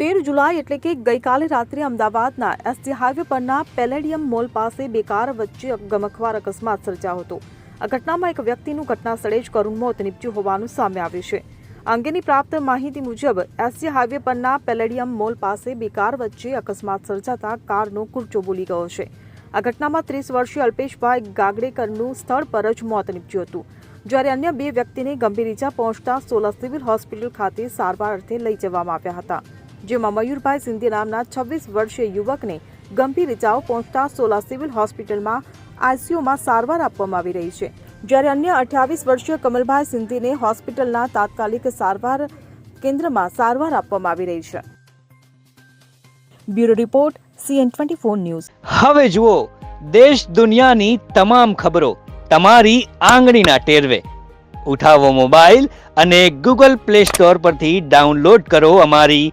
તેર જુલાઈ એટલે કે ગઈકાલે રાત્રે અમદાવાદના એસટી હાઈવે પરના પેલેડિયમ મોલ પાસે બે કાર વચ્ચે ગમખવાર અકસ્માત સર્જાયો હતો. આ ઘટનામાં એક વ્યક્તિનું ઘટના સ્થળે જ કરુણ મોત નીપજ્યું હોવાનું સામે આવ્યું છે. અંગેની પ્રાપ્ત માહિતી મુજબ, એસટી હાઈવે પરના પેલેડિયમ મોલ પાસે બે કાર વચ્ચે અકસ્માત સર્જાતા કારનો કુરચો બોલી ગયો છે. આ ઘટનામાં ત્રીસ વર્ષીય અલ્પેશભાઈ ગાગડેકરનું સ્થળ પર જ મોત નીપજ્યું હતું. જ્યારે અન્ય બે વ્યક્તિને ગંભીર ઈજા પહોંચતા સોલા સિવિલ હોસ્પિટલ ખાતે સારવાર અર્થે લઈ જવામાં આવ્યા હતા. જેમાં મયુરભાઈ સિંધી નામના છવ્વીસ વર્ષીય યુવકને ગંભીર ઇજાઓ પહોંચતા સોલા સિવિલ હોસ્પિટલમાં આઈસીયુમાં સારવાર આપવામાં આવી રહી છે. જ્યારે અન્ય અઠ્યાવીસ વર્ષીય કમલભાઈ સિંધીને હોસ્પિટલના તાત્કાલિક સારવાર કેન્દ્રમાં સારવાર આપવામાં આવી રહી છે. Bureau report, CN twenty four news. હવે જુઓ, દેશ દુનિયાની તમામ ખબરો તમારી આંગળીના ટેરવે. ઉઠાવો મોબાઈલ અને ગૂગલ પ્લે સ્ટોર પરથી ડાઉનલોડ કરો અમારી